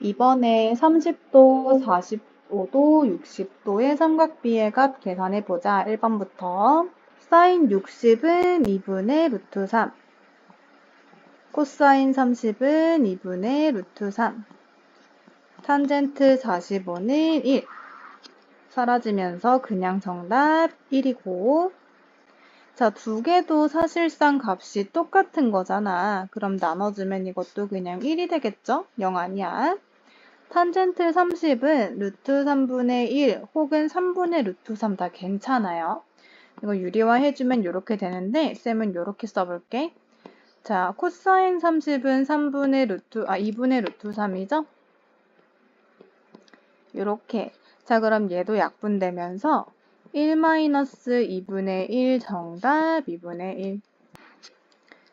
이번에 30도, 45도, 60도의 삼각비의 값 계산해 보자. 1번부터 사인 60은 2분의 루트 3 코사인 30은 2분의 루트 3 탄젠트 45는 1 사라지면서 그냥 정답 1이고 자, 두 개도 사실상 값이 똑같은 거잖아. 그럼 나눠주면 이것도 그냥 1이 되겠죠? 0 아니야. 탄젠트 30은 루트 3분의 1 혹은 3분의 루트 3 다 괜찮아요. 이거 유리화 해주면 이렇게 되는데 쌤은 이렇게 써볼게. 자, 코사인 30은 3분의 루트, 아 2분의 루트 3이죠? 이렇게. 자, 그럼 얘도 약분되면서 1-2분의 1 정답 2분의 1.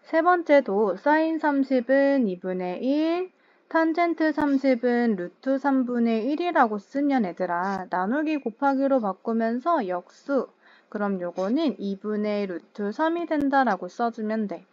세 번째도 사인 30은 2분의 1, 탄젠트 30은 루트 3분의 1이라고 쓰면 얘들아 나누기 곱하기로 바꾸면서 역수 그럼 요거는 2분의 루트 3이 된다라고 써주면 돼.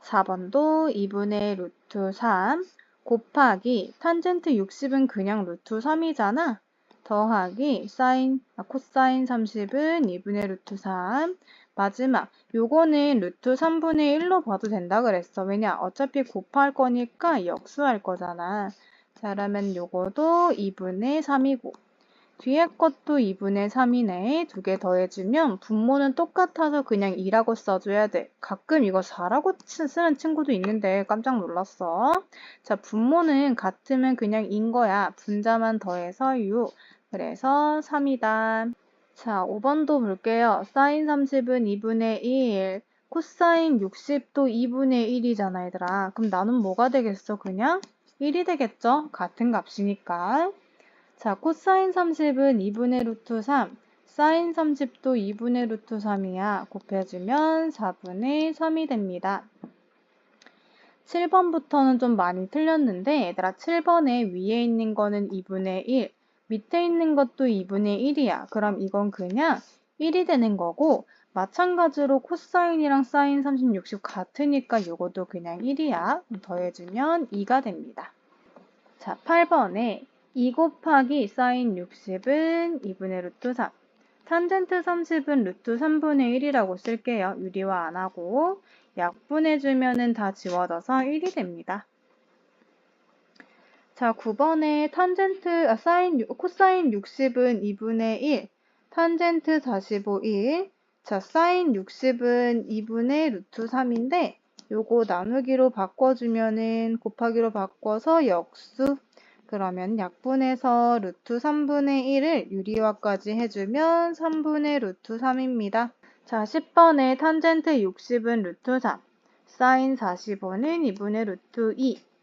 4번도 2분의 루트 3 곱하기 탄젠트 60은 그냥 루트 3이잖아. 더하기 사인, 아, 코사인 30은 2분의 루트 3 마지막 요거는 루트 3분의 1로 봐도 된다 그랬어. 왜냐? 어차피 곱할 거니까 역수할 거잖아. 자, 그러면 요거도 2분의 3이고 뒤에 것도 2분의 3이네. 두 개 더해주면 분모는 똑같아서 그냥 2라고 써줘야 돼. 가끔 이거 4라고 쓰는 친구도 있는데 깜짝 놀랐어. 자, 분모는 같으면 그냥 인 거야. 분자만 더해서 6. 그래서 3이다. 자, 5번도 볼게요. 사인 30은 2분의 1, 코사인 60도 2분의 1이잖아, 얘들아. 그럼 나는 뭐가 되겠어, 그냥? 1이 되겠죠? 같은 값이니까. 자, 코사인 30은 2분의 루트 3, 사인 30도 2분의 루트 3이야. 곱해주면 4분의 3이 됩니다. 7번부터는 좀 많이 틀렸는데 얘들아 7번에 위에 있는 거는 2분의 1, 밑에 있는 것도 2분의 1이야. 그럼 이건 그냥 1이 되는 거고 마찬가지로 코사인이랑 사인 30, 60 같으니까 이것도 그냥 1이야. 더해주면 2가 됩니다. 자, 8번에 2 곱하기 사인 60은 2분의 루트 3. 탄젠트 30은 루트 3분의 1이라고 쓸게요. 유리화 안 하고 약분해주면 은 다 지워져서 1이 됩니다. 자, 9번에 탄젠트, 아, 사인, 코사인 60은 2분의 1, 탄젠트 45, 1. 자, 사인 60은 2분의 루트 3인데, 요거 나누기로 바꿔주면은 곱하기로 바꿔서 역수. 그러면 약분해서 루트 3분의 1을 유리화까지 해주면 3분의 루트 3입니다. 자, 10번에 탄젠트 60은 루트 3, 사인 45는 2분의 루트 2.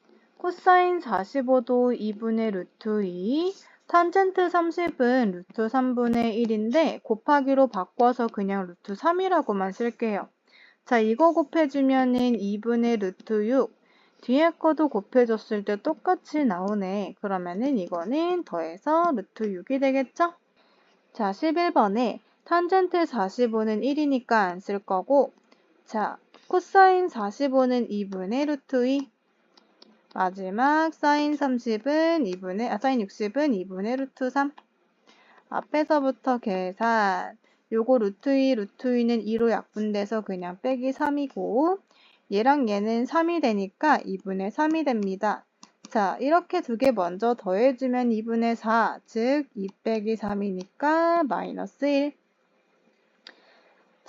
코사인 45도 2분의 루트 2, 탄젠트 30은 루트 3분의 1인데 곱하기로 바꿔서 그냥 루트 3이라고만 쓸게요. 자, 이거 곱해주면은 2분의 루트 6, 뒤에 거도 곱해줬을 때 똑같이 나오네. 그러면은 이거는 더해서 루트 6이 되겠죠? 자, 11번에 탄젠트 45는 1이니까 안 쓸 거고, 자, 코사인 45는 2분의 루트 2, 마지막 사인 30은 2분의, 아, 사인 60은 2분의 루트 3. 앞에서부터 계산. 요거 루트 2, 루트 2는 2로 약분돼서 그냥 빼기 3이고, 얘랑 얘는 3이 되니까 2분의 3이 됩니다. 자, 이렇게 두 개 먼저 더해주면 2분의 4, 즉 2 빼기 3이니까 마이너스 1.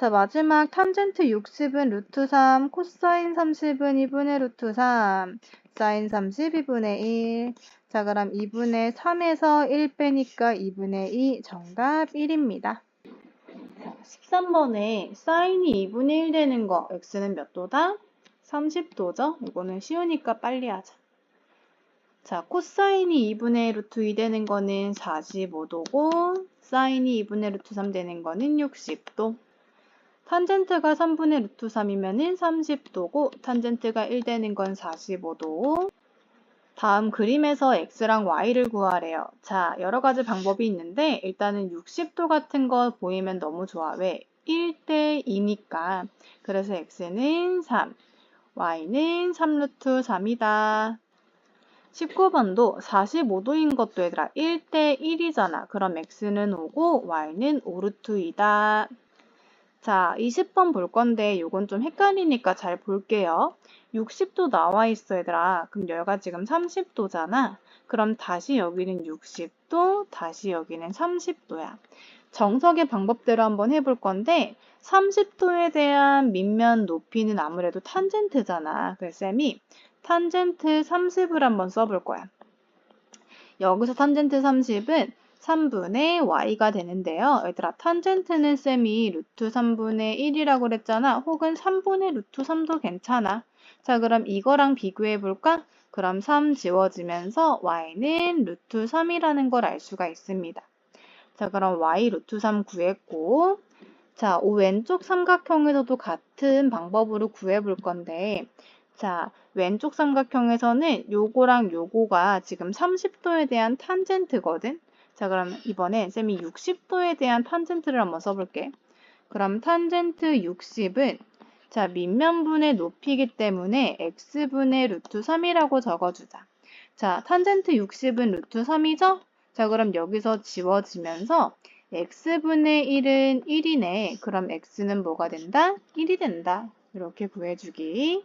자, 마지막 탄젠트 60은 루트 3, 코사인 30은 2분의 루트 3, 사인 32분의 1. 자, 그럼 2분의 3에서 1 빼니까 2분의 2 정답 1입니다. 자, 13번에 사인이 2분의 1 되는 거 x는 몇 도다? 30도죠? 이거는 쉬우니까 빨리 하자. 자, 코사인이 2분의 루트 2 되는 거는 45도고 사인이 2분의 루트 3 되는 거는 60도. 탄젠트가 3분의 루트 3이면 30도고 탄젠트가 1 되는 건 45도. 다음 그림에서 x랑 y를 구하래요. 자, 여러 가지 방법이 있는데 일단은 60도 같은 거 보이면 너무 좋아. 왜? 1대 2니까. 그래서 x는 3, y는 3루트 3이다. 19번도 45도인 것도 얘들아 1대 1이잖아. 그럼 x는 5고 y는 5루트 2다. 자, 20번 볼 건데 요건 좀 헷갈리니까 잘 볼게요. 60도 나와 있어 얘들아. 그럼 여기가 지금 30도잖아. 그럼 다시 여기는 60도, 다시 여기는 30도야. 정석의 방법대로 한번 해볼 건데 30도에 대한 밑면 높이는 아무래도 탄젠트잖아. 그래서 쌤이 탄젠트 30을 한번 써볼 거야. 여기서 탄젠트 30은 3분의 y가 되는데요. 얘들아, 탄젠트는 쌤이 루트 3분의 1이라고 그랬잖아. 혹은 3분의 루트 3도 괜찮아. 자, 그럼 이거랑 비교해 볼까? 그럼 3 지워지면서 y는 루트 3이라는 걸 알 수가 있습니다. 자, 그럼 y 루트 3 구했고, 자, 왼쪽 삼각형에서도 같은 방법으로 구해 볼 건데, 자, 왼쪽 삼각형에서는 요거랑 요거가 지금 30도에 대한 탄젠트거든? 자, 그럼 이번에 쌤이 60도에 대한 탄젠트를 한번 써볼게. 그럼 탄젠트 60은 자, 밑면분의 높이기 때문에 x분의 루트 3이라고 적어주자. 자, 탄젠트 60은 루트 3이죠? 자, 그럼 여기서 지워지면서 x분의 1은 1이네. 그럼 x는 뭐가 된다? 1이 된다. 이렇게 구해주기.